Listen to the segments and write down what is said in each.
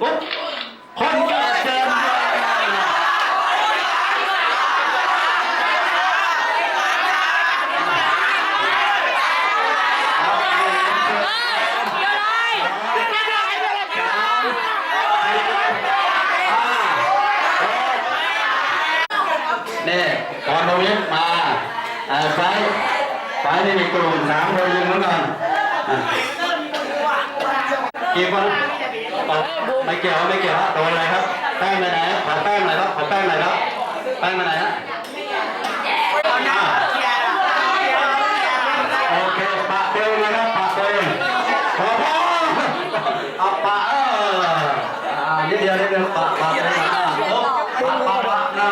คนเกิดเดืเดียนี่ตอนวิทย์มาไฟไฟนี่มีกลุ่มสามคยืนเหมือกันกี่คน ไม่เกี่ยวไม่เกี่ยวฮะตัวอะไรครับ แป้งไปไหนขอแป้งหน่อยครับขอแป้งหน่อยครับ แป้งไปไหนฮะอะโอเคปะเดียวนะครับปะตัวเองพอพอเอาปะเอออ่านิดเดียวนิดเดียวปะปะไปอะโอ้ปะปะปะน่า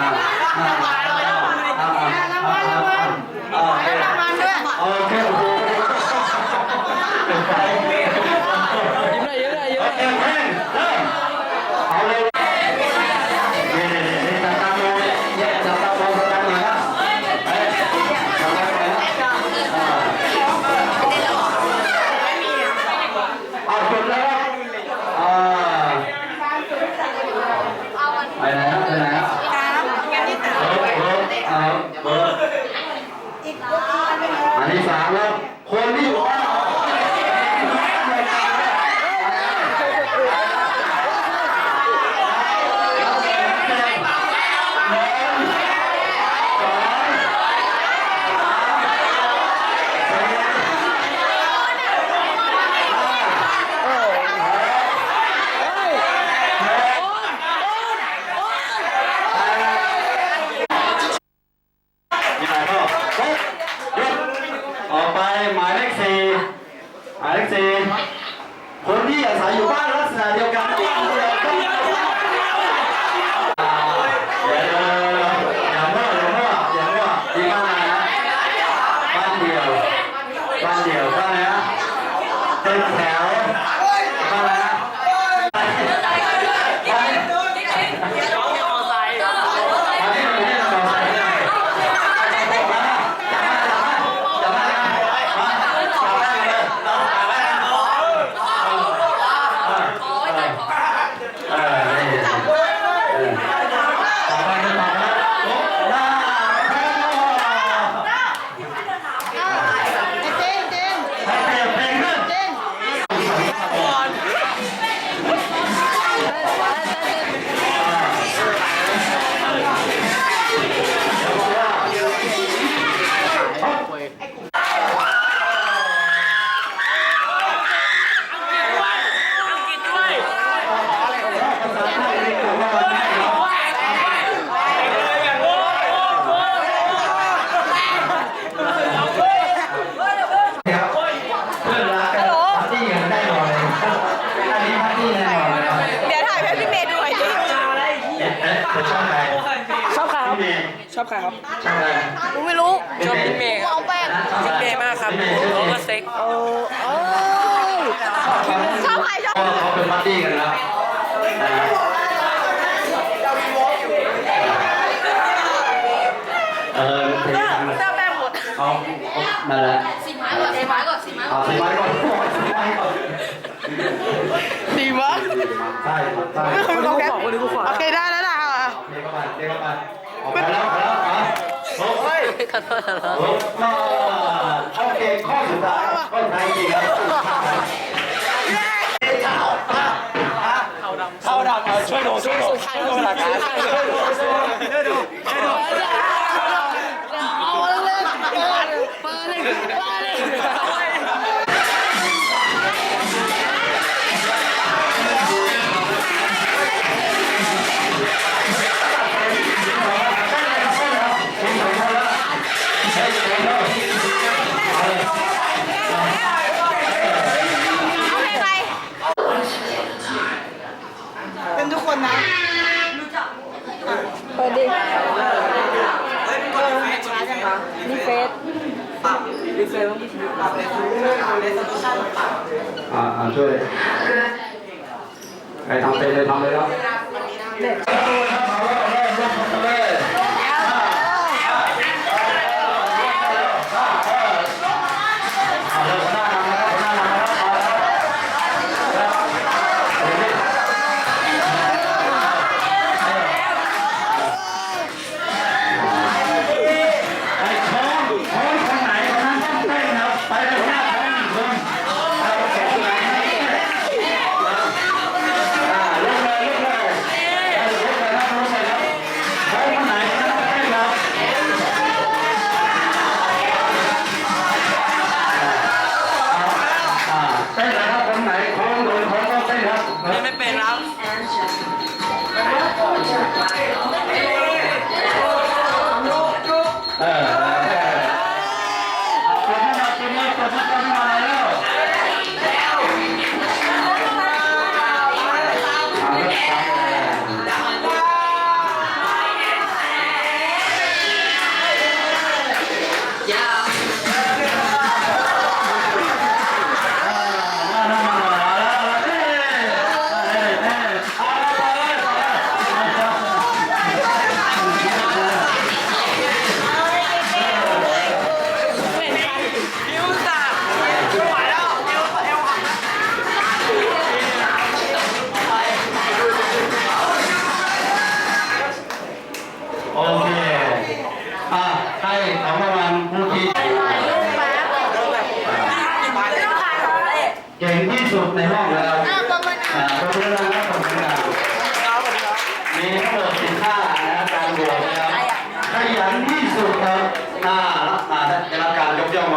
น่าน่าอ่าอ่าอ่าอ่าโอเคโอเคโอ้โหเป็นไง ยิ้มหน่อยยิ้มหน่อยยิ้มหน่อย เอ็มเอ็มเริ่มเอาเลยนี่นี่นี่จับตามองเนี่ยจับตามองจับตามองนะเอ้ยจับตามองนะอ่าเอาจุดแล้วครับอ่าไปไหนครับไปไหนครับเบอร์เบอร์เอาเบอร์อันที่สามแล้วคนที่อยู่บ้าน มีอะไรก็ปุ๊บหยุดออกไปหมายเลขสี่หมายเลขสี่คนที่อาศัยอยู่บ้านลักษณะเดียวกันบ้านเดียวกันอ่าเดี๋ยวอย่ามั่วอย่ามั่วอย่ามั่วที่บ้านไหนนะบ้านเดียวบ้านเดียวบ้านไหนนะ เป็ ใครครับ กูไม่รู้ชอบพี่เมย์ครับเอาแป้งพี่เมย์มากครับเขาก็เซ็กเอ้ยชอบใครชอบเขาเป็นบัดดี้กันแล้วเออเพลงเจ้าแป้งหมดเขานั่นแหละสีไม้ก่อนสีไม้ก่อนสีไม้ก่เอาอนสีไม้ก่อนสีไม้ก่อนดีมากใช่ใช่คนนี้กูขอคนนี้กูขอโอเคได้แล้วนะเรียกเข้าไปเรียกเข้าไป ออกไปแล้วไปแล้วอะโอ้ยขอโทษขอโอ้มาโอเคข้อสุดท้ายข้อสุดท้ายจริงแล้วเข้าดำเอาช่วยดูช่วยดูช่วยดูหลักฐานช่วยดูช่วยดูช่วยดูเอาเลยเปิดเปิดเลยเปิด เป็นทุกคนนะเปิดดินี่เฟซอ่าอ่าช่วยใครทำเป็นเลยทำเลยครับ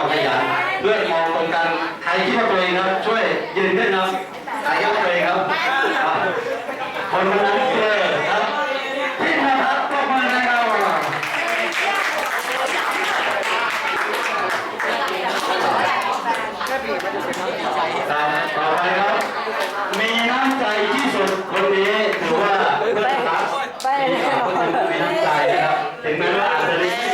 เพื่อนมองตรงกันใครคิดว่าตัวเองครับ ช่วยยืนขึ้นครับใครคิดว่าตัวเองครับ คนคนนั้นคือครับพี่นภัสปรบมือนะครับต่อไปครับ มีน้ำใจที่สุดคนนี้ถือว่าเพื่อนรักมีคนมีน้ำใจนะครับถึงแม้ว่าอาจจะ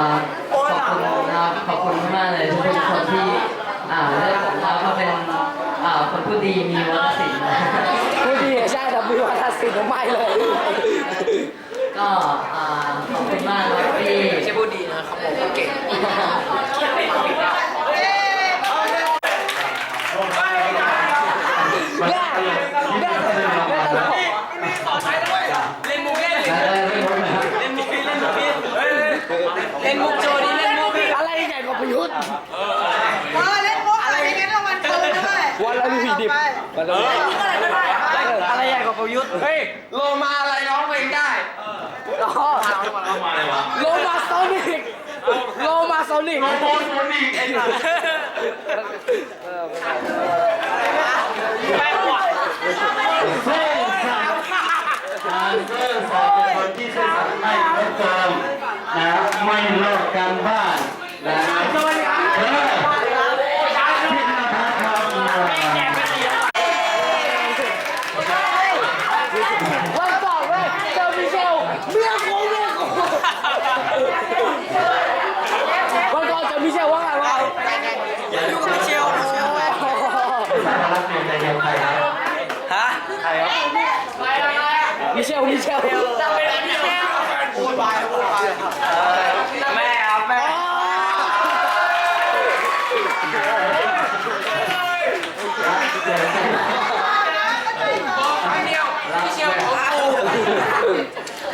ขอบคุณนะครับขอบคุณมากเลยทุกคนที่อ่าเลือกผมมาเขาเป็นอ่าคนผู้ดีมีวัฒนศิลป์ผู้ดีใช่แต่มีวัฒนศิลป์ไม่เลยก็อ่าขอบคุณมากครับที่ไม่ใช่พูดดีนะครับผมเก่งมันที่ไม่ได้เล่นรางวัลนะ เล่นมุกเล่น ได้ได้ได้รู้ไหมครับ เล่นมุกนี่เล่นมุกนี่เล่นมุกโจนี่เล่นมุกนี่ อะไรใหญ่กว่าประยุทธ์ เออเล่นมุกอะไรไม่งั้นรางวัลปืนด้วย วันละผี ดิบวันละอะไรใหญ่กว่าประยุทธ์เฮ้ยโลมาอะไรร้องเพลงได้อ๋อโลมาโซนิกโลมาโซนิกโบนโบนอีกไอ้สัสแม่หวานเซ่สัตว์การเซ่สัตว์เป็นคนที่เซ่สัตว์ไม่ลดเกินนะไม่เลิกการบ้านนะเออพินภัทรครับ วันก่อนเว้ยเจอมิเชลเมียกูเมียกูวันก่อนเจอมิเชลว่าไงวะ อย่าดูกับเชล สารรักเดียวใจเดียวใครครับ ฮะใครวะ มิเชลมิเชลแม่ครับแม่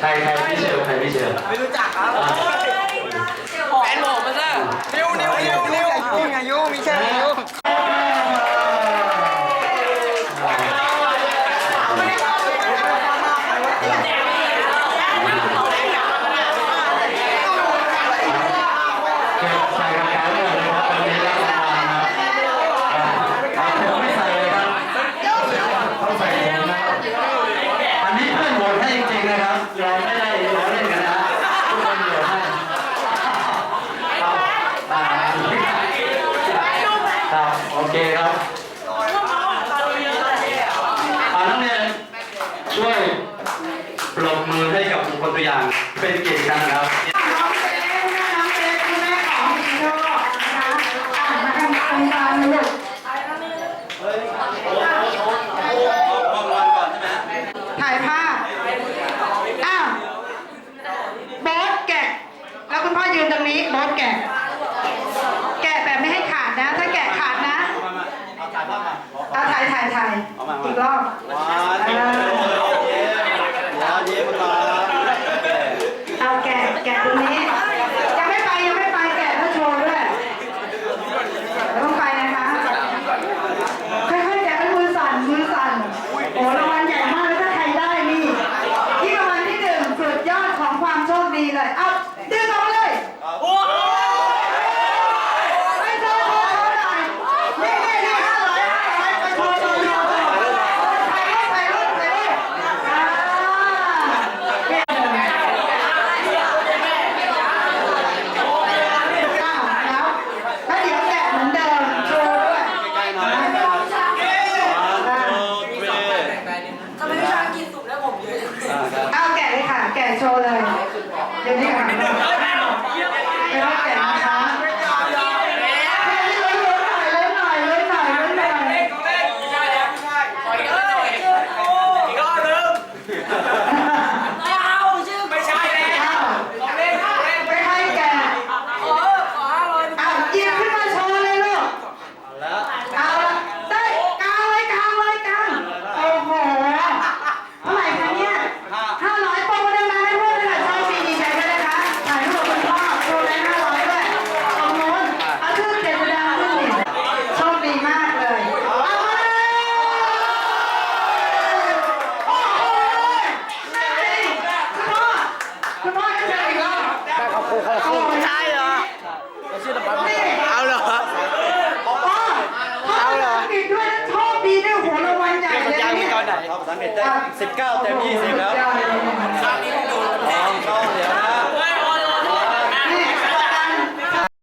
ใครใครพี่เชลใครพี่เชลไม่รู้จักครับแฟนผมมาซะนิ้วนิ้วนิ้วนิ้วยุ่งอายุมีแค่นิ้ว เก็บใส่กระเป๋าเลยครับวันนี้รับรางวัลครับผมไม่ใส่เลยครับต้องใส่ถุงนะครับอันนี้เพื่อนโหวตให้จริงๆนะครับ เราไม่ได้ล้อเล่นกันนะทุกคนโหวตให้ครับอ่าครับโอ เคครับอ่านักเรียนช่วยปรบมือให้กับบุคคลตัวอย่างเป็นเกียรติกันนะครับน้องเจ๊นะน้องเจ๊คุณแม่ของฮีโร่นะคะอะมาทำโครงการลูกถ่ายภาพอ้าวโบ๊ทแกะ แล้วคุณพ่อยืนตรงนี้โบ๊ทแกะ ถ่ายถ่ายถ่ายอีกรอบ ว้าวเย้ว้าวเย้มา